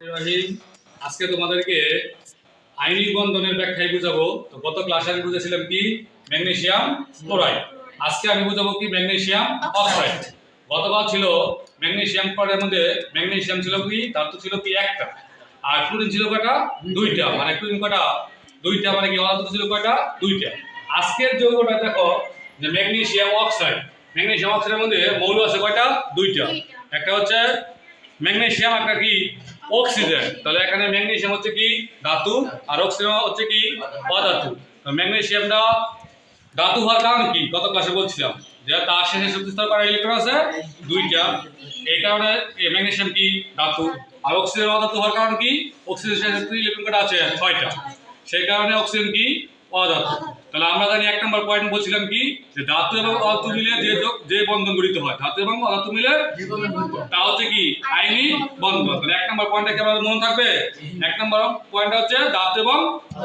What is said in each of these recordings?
রহিম আজকে তোমাদেরকে আইনিক বন্ধনের ব্যাখ্যায় বুঝাবো। তো গত ক্লাসে আমি বুঝেছিলাম কি? Magnesium chloride. আজকে আমি বুঝাবো কি ম্যাগনেসিয়াম অক্সাইড। গতকাল ছিল ম্যাগনেসিয়াম ক্লোরাইডের মধ্যে ম্যাগনেসিয়াম ছিল কি? ধাতু ছিল কি একটা। আর ক্লোরিন ছিল কয়টা? দুইটা। মানে ক্লোরিন কটা দুইটা। মানে কি অধাতু ছিল কয়টা? দুইটা। আজকের যৌগটা দেখো যে ম্যাগনেসিয়াম অক্সাইড। ম্যাগনেসিয়াম অক্সাইডের মধ্যে মৌল আছে কয়টা? দুইটা। একটা হচ্ছে ম্যাগনেসিয়াম একটা কি? অক্সিজেন। তাহলে এখানে ম্যাগনেশিয়াম হচ্ছে কি? ধাতু। আর অক্সিজেন হচ্ছে কি? অধাতু। তো ম্যাগনেসিয়ামটা ধাতু হওয়ার কারণ কি? গত ক্লাসে বলছিলাম যে তার শেষে শক্তিস্তর করা ইলেকট্রন আছে দুইটা। এই কারণে এই ম্যাগনেসিয়াম কি? ধাতু। আর অক্সিজেন অধাতু হওয়ার কারণ কি? অক্সিজেন শেষে ইলেকট্রন কটা আছে ছয়টা। সেই কারণে অক্সিজেন কি? অধাতু। তাহলে আমরা জানি এক নম্বর পয়েন্ট বলছিলাম কি? যে ধাতু এবং অধাতু মিলে যে যে বন্ধন গঠিত হয়। ধাতু এবং অধাতু মিলে তা হচ্ছে কি? আইনি বন্ধন। তাহলে এক নম্বর পয়েন্টটা কি আমাদের মনে থাকবে? এক নম্বর পয়েন্ট হচ্ছে ধাতু এবং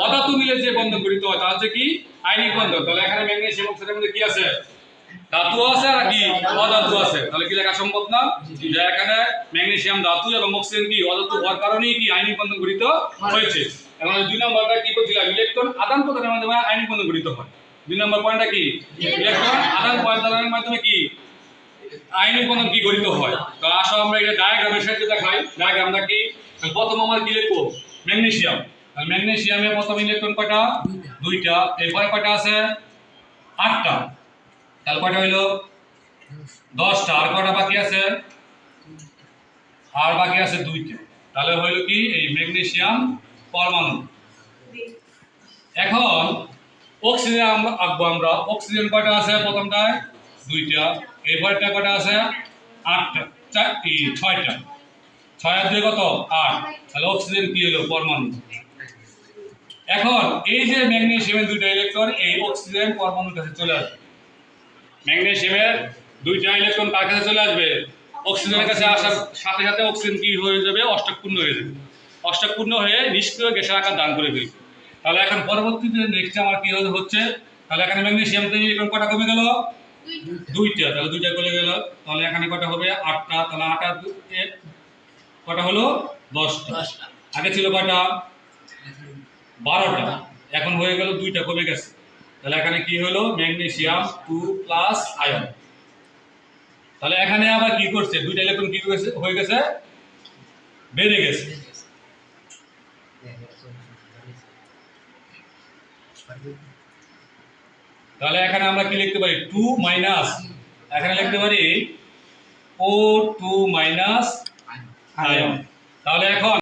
অধাতু মিলে যে বন্ধন গঠিত হয় তা হচ্ছে কি? আইনিক বন্ধন। তাহলে এখানে ম্যাগনেসিয়াম অক্সাইডের মধ্যে কি আছে? ধাতু আছে আর কি? অধাতু আছে। তাহলে কি লেখা সম্ভব না? যে এখানে ম্যাগনেসিয়াম ধাতু এবং অক্সিজেন কি? অধাতু হওয়ার কারণেই কি আইনিক বন্ধন গঠিত হয়েছে? এবং দুই নম্বরটা কি বলছিলাম ইলেকট্রন আদান প্রদানের মাধ্যমে আইনিক বন্ধন গঠিত হয়। দুই নম্বর পয়েন্টটা কি? ইলেকট্রন আদান প্রদানের মাধ্যমে কি? আইনিক বন্ধন কি গঠিত হয়? তো আসো আমরা এটা ডায়াগ্রামের সাহায্যে দেখাই। ডায়াগ্রামটা কি? প্রথম আমরা কি লিখব? ম্যাগনেসিয়াম তাহলে ম্যাগনেসিয়ামে প্রথম ইলেকট্রন কয়টা? দুইটা। এরপরে কয়টা আছে? আটটা। তাহলে কয়টা হইল? দশটা। আর কয়টা বাকি আছে? আর বাকি আছে দুইটা। তাহলে হইল কি? এই ম্যাগনেসিয়াম পরমাণু। এখন অক্সিজেন আমরা আঁকবো আমরা। অক্সিজেন কয়টা আছে প্রথমটায়? দুইটা। এরপরটা কয়টা আছে? আটটা। চারটি, ছয়টা। ছয় আর দুই কত? আট। তাহলে অক্সিজেন কি হলো? পরমাণু। এখন এই যে ম্যাগনেসিয়ামের দুইটা ইলেকট্রন এই অক্সিজেন পরমাণুর কাছে চলে আসবে। ম্যাগনেসিয়ামের দুইটা ইলেকট্রন কার কাছে চলে আসবে? অক্সিজেনের কাছে আসার সাথে সাথে অক্সিজেন কি হয়ে যাবে? অষ্টকপূর্ণ হয়ে যাবে। অষ্টকপূর্ণ হয়ে নিষ্ক্রিয় গ্যাসের আকার দান করে ফেলবে। তাহলে এখন পরবর্তীতে নেক্সট আমার কি হচ্ছে? তাহলে এখানে ম্যাগনেসিয়াম থেকে ইলেকট্রন কটা কমে গেল? দুইটা। তাহলে দুইটা চলে গেল। তাহলে এখানে কটা হবে? আটটা। তাহলে আটটা কটা হলো? দশটা। আগে ছিল কটা? বারোটা। এখন হয়ে গেল দুইটা কমে গেছে। তাহলে এখানে কি হলো? ম্যাগনেসিয়াম টু প্লাস আয়ন তাহলে এখানে আবার কি করছে? দুইটা ইলেকট্রন কি হয়ে গেছে? বেড়ে গেছে। তাহলে এখানে আমরা কি লিখতে পারি? টু মাইনাস এখানে লিখতে পারি ও টু মাইনাস আয়ন। তাহলে এখন